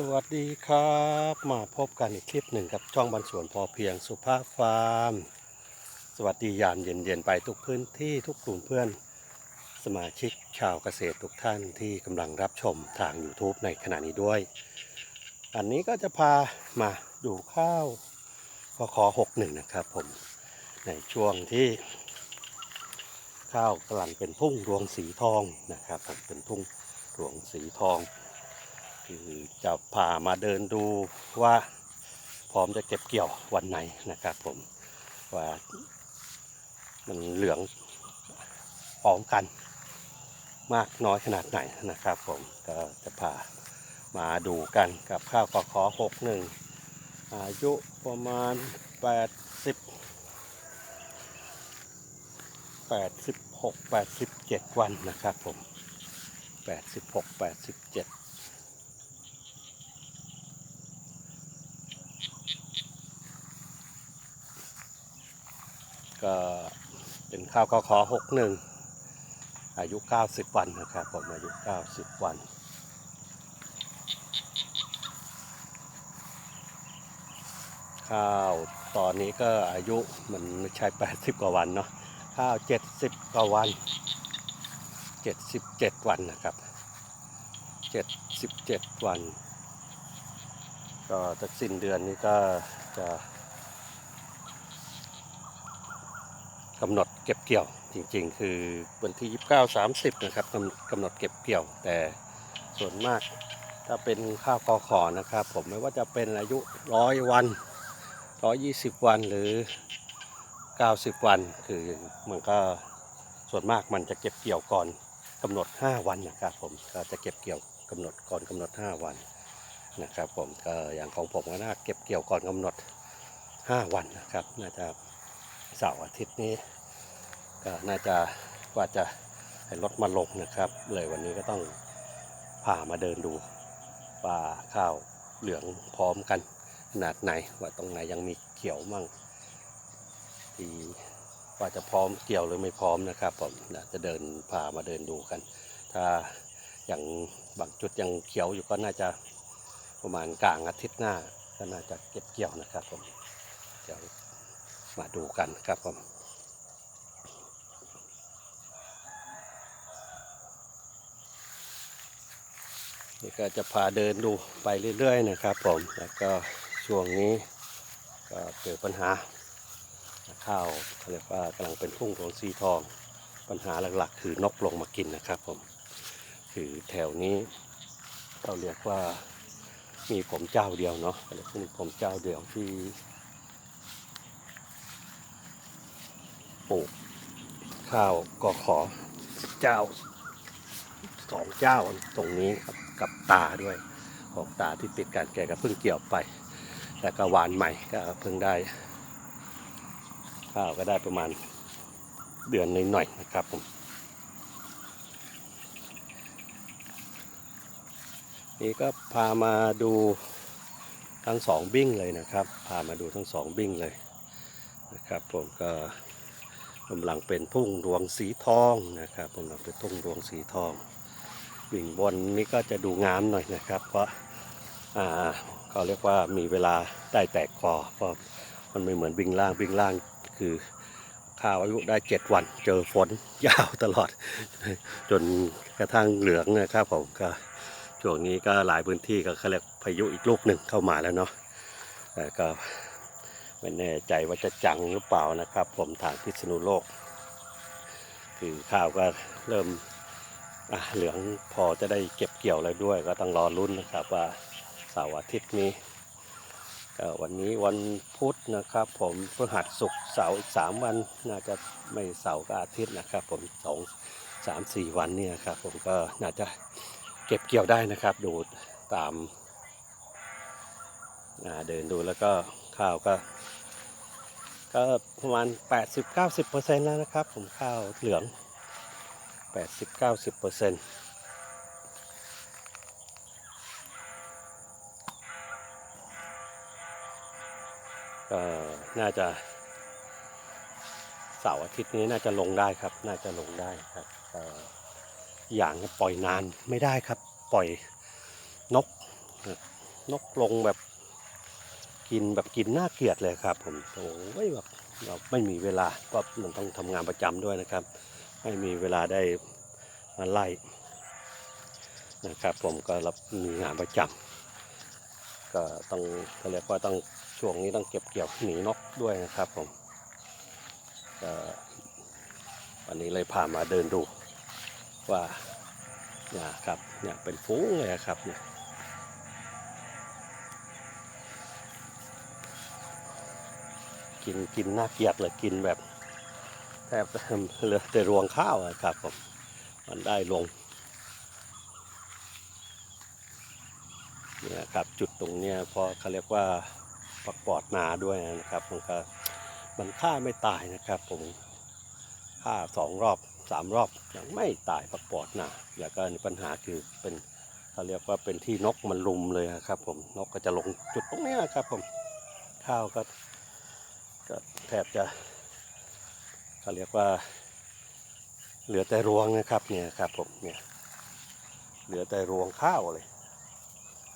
สวัสดีครับ มาพบกันอีกคลิปหนึ่งกับช่องบรรสวนพอเพียงสุภาพฟาร์ม สวัสดียามเย็นๆไปทุกพื้นที่ทุกกลุ่มเพื่อน สมาชิกชาวเกษตรทุกท่านที่กำลังรับชมทาง YouTube ในขณะนี้ด้วย อันนี้ก็จะพามาดูข้าวพอค61 นะครับผม ในช่วงที่ ข้าวกำลังเป็นทุ่งรวงสีทองนะครับผมเป็นทุ่งรวงสีทอง คือจะพามาเดินดูว่าพร้อมจะเก็บเกี่ยววันไหนนะครับผมว่ามันเหลืองพร้อมกัน มากน้อยขนาดไหนนะครับ ผมก็จะพามาดูกันกับข้าวกขอหกหนึ่งอายุประมาณ 80 86 87 วันนะครับผม 86 87 ก็เป็นข้าวกขอ61อายุ 90 วันนะครับผมอายุ 90 วันข้าวตอนนี้ก็อายุมันไม่ใช่ 80 กว่าวันเนาะข้าว 70 กว่าวัน 77 วันนะครับ 77 วัน ก็จะสิ้นเดือนนี้ก็จะ กำหนดเก็บเกี่ยวจริงๆ คือวันที่ 29 30 นะครับกำกำหนดเก็บเกี่ยว แต่ส่วนมากถ้าเป็นข้าวกอขอนะครับ ผมไม่ว่าจะเป็นอายุร้อยวัน120วันหรือ 90 วัน คือมันก็ส่วนมากมันจะเก็บเกี่ยวก่อนกำหนด 5 วันนะครับ ผมก็จะเก็บเกี่ยวกำหนดก่อนกำหนด 5 วันนะครับ ผมก็อย่างของผมก็น่าเก็บเกี่ยวก่อนกำหนด 5 วันนะครับน่าจะ เสาร์อาทิตย์นี้ ก็น่าจะว่าจะให้รถมาลงนะครับ เลยวันนี้ก็ต้องพามาเดินดูว่าข้าวเหลืองพร้อมกันขนาดไหน ว่าตรงไหนยังมีเขียวมั่งที่ว่าจะพร้อมเกี่ยวหรือไม่พร้อมนะครับผมจะเดินพามาเดินดูกัน ถ้าอย่างบางจุดยังเขียวอยู่ก็น่าจะประมาณกลางอาทิตย์หน้า ก็น่าจะเก็บเกี่ยวนะครับผมเดี๋ยว มาดูกันครับผมนี่ก็จะพาเดินดูไปเรื่อยๆนะครับผม แล้วก็ช่วงนี้ก็เกิดปัญหาข้าวเขาเรียกว่ากำลังเป็นทุ่งรวงสีทอง ปัญหาหลักๆ คือนกลงมากินนะครับผม คือแถวนี้เราเรียกว่ามีผมเจ้าเดียวเนาะเรียกว่ามีผมเจ้าเดียวที่ ปลูก ข้าวกอขอเจ้าสองเจ้าตรงนี้ครับกับตาด้วย ของตาที่ติดกันแกก็เพิ่งเกี่ยวไปแล้วก็หวานใหม่ก็เพิ่งได้ ข้าวก็ได้ประมาณเดือนหน่อยๆนะครับผมนี่ก็พามาดูทั้งสองบิ้งเลยนะครับ พามาดูทั้งสองบิ้งเลยนะครับ ผมก็ กำลังเป็นทุ่งรวงสีทองนะครับกำลังเป็นทุ่งรวงสีทองบิ่งบนนี่ก็จะดูงามหน่อยนะครับ เพราะอ่าเขาเรียกว่ามีเวลาได้แตกคอเพราะมันไม่เหมือนบิ่งล่างบิ่งล่างคือข้าวอายุได้เจ็ดวันเจอฝนยาวตลอด จนกระทั่งเหลืองนะครับผมก็ช่วงนี้ก็หลายพื้นที่ก็เขาเรียกพายุอีกลูกหนึ่งเข้ามาแล้วเนาะแต่ก็ ไม่แน่ใจว่าจะจังหรือเปล่านะครับ ผมทางพิษณุโลก คือข้าวก็เริ่มเหลืองพอจะได้เก็บเกี่ยวแล้วด้วย ก็ต้องรอลุ้นนะครับว่าเสาร์อาทิตย์นี้วันนี้วันพุธนะครับ ผมพฤหัสศุกร์เสาร์อีกสามวันน่าจะไม่เสาร์ก็อาทิตย์นะครับ ผมสองสามสี่วันเนี่ยครับ ผมก็น่าจะเก็บเกี่ยวได้นะครับ ดูตามาเดินดูแล้วก็ข้าวก็ ก็ประมาณ 80-90%แล้วนะครับ ผมข้าวเหลือง 80-90%ก็น่าจะเสาร์อาทิตย์นี้น่าจะลงได้ครับ น่าจะลงได้ครับออย่างปล่อยนานไม่ได้ครับ ปล่อยนกนกลงแบบ กินแบบกินน่าเกลียดเลยครับ ผมโอ้ยแบบเราไม่มีเวลาเพราะมันต้องทำงานประจำด้วยนะครับ ไม่มีเวลาได้มาไล่นะครับ ผมก็รับมีงานประจำก็ต้องเขาเรียกว่าต้องช่วงนี้ต้องเก็บเกี่ยวหนีนกด้วยนะครับผมก็วันนี้เลยพามาเดินดูว่าเนี่ยครับเนี่ยเป็นฟุ้งเลยครับเนี่ย กินกินน่าเกลียดเลยกินแบบแทบเหลือแต่รวงข้าวครับผมมันได้ลงเนี่ยครับจุดตรงเนี้ยพอเขาเรียกว่าปักปอดนาด้วยนะครับมันก็มันฆ่าไม่ตายนะครับผมฆ่าสองรอบสามรอบยังไม่ตายปักปอดนาแล้วก็ปัญหาคือเป็นเขาเรียกว่าเป็นที่นกมันลุมเลยนะครับผมนกก็จะลงจุดตรงเนี้ยครับผมข้าวก็ แทบจะเขาเรียกว่า เหลือแต่รวงนะครับเนี่ยครับผมเนี่ยเหลือแต่รวงข้าวเลย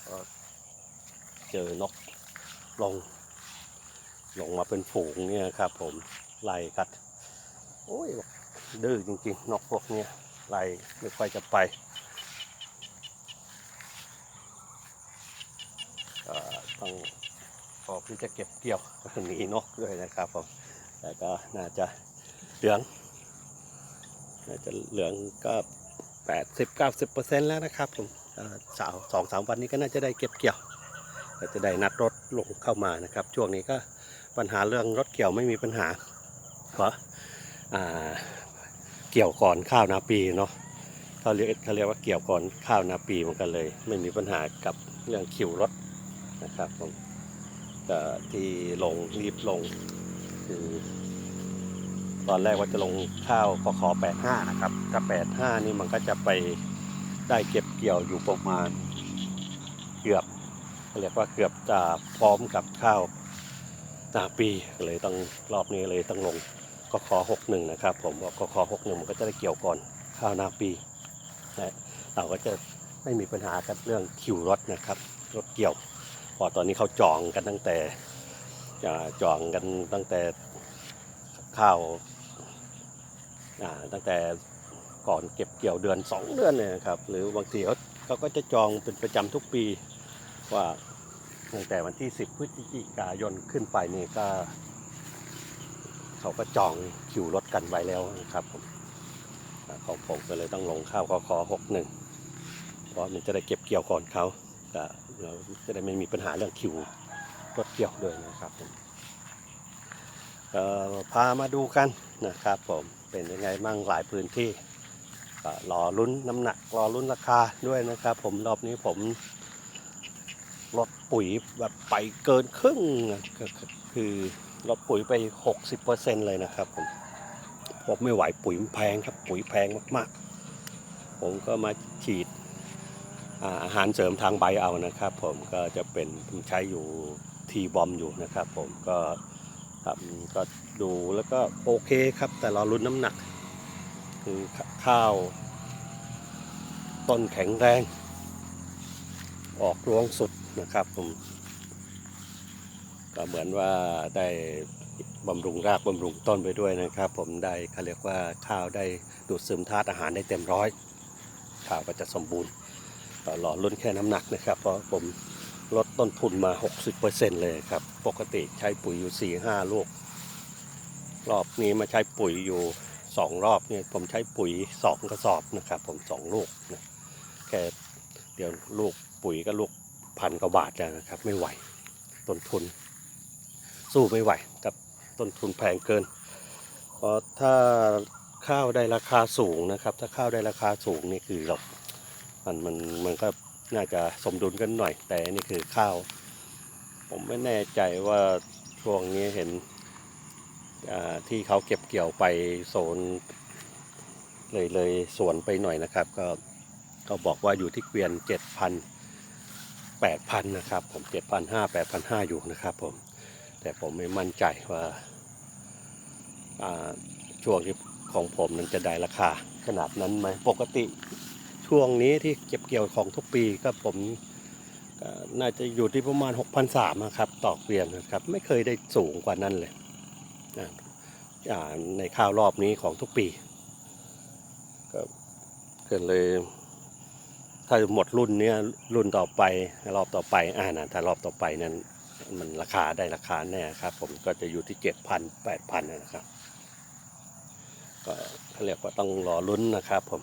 ก็เจอนกลงลงมาเป็นฝูงเนี่ยครับ ผมไล่กัด โอ้ยดื้อจริงๆนกพวกเนี้ยไล่ไม่ค่อยจะไปต้อง พอที่จะเก็บเกี่ยวก็หนีนกด้วยนะครับผมแต่ก็น่าจะเหลือง น่าจะเหลืองก็แปดสิบเก้าสิบเปอร์เซ็นต์แล้วนะครับผมสาวสองสามวันนี้ก็น่าจะได้เก็บเกี่ยวก็จะได้นัดรถลงเข้ามานะครับ ช่วงนี้ก็ปัญหาเรื่องรถเกี่ยวไม่มีปัญหาเพราะอ่าเกี่ยวก่อนข้าวนาปีเนาะเขาเรียกเขาเรียกว่าเกี่ยวก่อนข้าวนาปีมันก็เลย ไม่มีปัญหากับเรื่องคิวรถนะครับผม ที่ลงรีบลง คือ ตอนแรกว่าจะลงข้าวก็ขอ85 นะครับถ้า85 นี่มันก็จะไปได้เก็บเกี่ยวอยู่ประมาณเกือบเรียกว่าเกือบจะพร้อมกับข้าวนาปีเลยต้องรอบนี้เลยต้องลงก็ขอ61 นะครับผมว่ากขอ61 มันก็จะได้เกี่ยวก่อนข้าวนาปีนะเราก็จะไม่มีปัญหากับเรื่องคิวรถนะครับรถเกี่ยว อตอนนี้เขาจองกันตั้งแต่จองกันตั้งแต่ข้าวตั้งแต่ก่อนเก็บเกี่ยวเดือน 2 เดือนเลยครับหรือบางทีเขาเขาก็จะจองเป็นประจำทุกปีว่าตั้งแต่วันที่ 10 พฤศจิกายนขึ้นไปนี่ก็ เขาก็จองคิวรถกันไว้แล้วนะครับผมอ่าของผมก็เลยต้องลงข้าวคอคอ61เพราะมันจะได้เก็บเกี่ยวก่อนเขา ก็เราจะได้ไม่มีปัญหาเรื่องคิวรถเกี่ยวด้วยนะครับผมเออพามาดูกันนะครับผมเป็นยังไงมั่งหลายพื้นที่รอลุ้นน้ำหนักรอลุ้นราคาด้วยนะครับ ผมรอบนี้ผมลดปุ๋ยแบบไปเกินครึ่งคือลดปุ๋ยไป 60%เลยนะครับผมผมไม่ไหวปุ๋ยมันแพงครับปุ๋ยแพงมากๆ ผมก็มาฉีด อาหารเสริมทางใบเอานะครับผมก็จะเป็นใช้อยู่ทีบอมอยู่นะครับผมก็ครับก็ดูแล้วก็โอเคครับ แต่เราลุ้นน้ำหนัก คือขข้าว ต้นแข็งแรง ออกรวงสุดนะครับผมก็เหมือนว่าได้บำรุงรากบำรุงต้นไปด้วยนะครับ ผมได้เขาเรียกว่าข้าวได้ดูดซึมธาตุอาหารได้เต็มร้อย ข้าวก็จะสมบูรณ์ ก็รอลุ้นแค่น้ำหนักนะครับ เพราะผมลดต้นทุนมา 60%เลยครับ ปกติใช้ปุ๋ยอยู่ 4-5 ลูก รอบนี้มาใช้ปุ๋ยอยู่ 2 รอบเนี่ยผมใช้ปุ๋ย 2 กระสอบนะครับ ผม 2 ลูกนะแค่เดี๋ยวลูกปุ๋ยก็ลูกพันกว่าบาทแล้วนะครับ ไม่ไหว ต้นทุน สู้ไม่ไหวกับต้นทุนแพงเกินเพราะถ้าข้าวได้ราคาสูงนะครับ ถ้าข้าวได้ราคาสูงนี่คือเรา มันมันมันก็น่าจะสมดุลกันหน่อย แต่อันนี่คือข้าว ผมไม่แน่ใจว่าช่วงนี้เห็นที่เขาเก็บเกี่ยวไปโซนเลยเลยสวนไปหน่อยนะครับ ก็เขาบอกว่าอยู่ที่เกวียนเจ็ดพันแปดพันนะครับผมเจ็ดพันห้าแปดพันห้าอยู่นะครับผมแต่ผมไม่มั่นใจว่าอ่าช่วงที่ของผมนั้นจะได้ราคาขนาดนั้นไหมปกติ ช่วงนี้ที่เก็บเกี่ยวของทุกปีก็ผมน่าจะอยู่ที่ประมาณ6,300ครับ ต่อเกวียนนะครับ ไม่เคยได้สูงกว่านั้นเลยในข้าวรอบนี้ของทุกปีก็ก็เลย ถ้าหมดรุ่นเนี้ยรุ่นต่อไปรอบต่อไปอ่านะถ้ารอบต่อไปนั้นมันราคาได้ราคาแน่ครับ ผมก็จะอยู่ที่เจ็ดพันแปดพันนะครับ ก็เขาเรียกว่าต้องรอลุ้นนะครับผม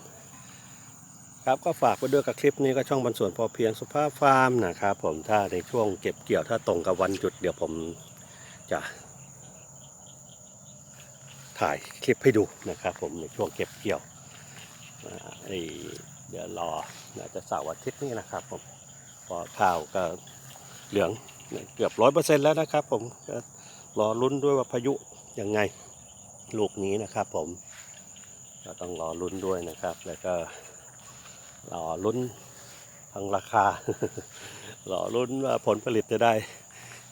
ครับก็ฝากไว้ด้วยกับคลิปนี้ก็ช่องบรรส่วนพอเพียงสุภาพฟาร์มนะครับผมถ้าในช่วงเก็บเกี่ยวถ้าตรงกับวันหยุดเดี๋ยวผมจะถ่ายคลิปให้ดูนะครับ ผมในช่วงเก็บเกี่ยวอ่าไอ้เดี๋ยวรอน่าจะเสาร์อาทิตย์นี้นะครับผมพอข้าวก็เหลืองเกือบร้อยเปอร์เซ็นต์แล้วนะครับ ผมก็รอลุ้นด้วยว่าพายุยังไงลูกนี้นะครับ ผมก็ต้องรอลุ้นด้วยนะครับ แล้วก็ รอลุ้นทางราคารอลุ้นว่าผลผลิตจะได้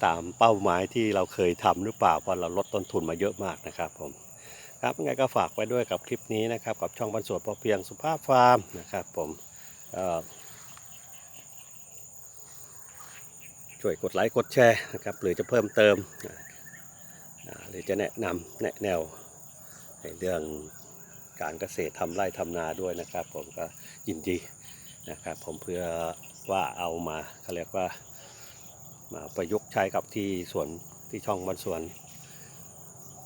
ตามเป้าหมายที่เราเคยทำหรือเปล่าเพราะเราลดต้นทุนมาเยอะมากนะครับผมครับยังไงก็ฝากไว้ด้วยกับคลิปนี้นะครับ กับช่องบรรสวนพอเพียงสุภาพฟาร์มนะครับผมช่วยกดไลค์กดแชร์นะครับหรือจะเพิ่มเติมหรือจะแนะนำแนะแนวในเรื่อง การเกษตรทำไร่ทำนาด้วยนะครับ ผมก็ยินดีนะครับ ผมเพื่อว่าเอามาเขาเรียกว่ามาประยุกต์ใช้กับที่สวนที่ช่องบรรสวน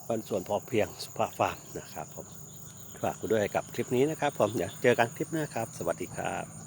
บ้านสวนพอเพียงสุภาฟาร์มนะครับผมฝากด้วยกับคลิปนี้นะครับ ผมเดี๋ยวเจอกันคลิปหน้าครับ สวัสดีครับ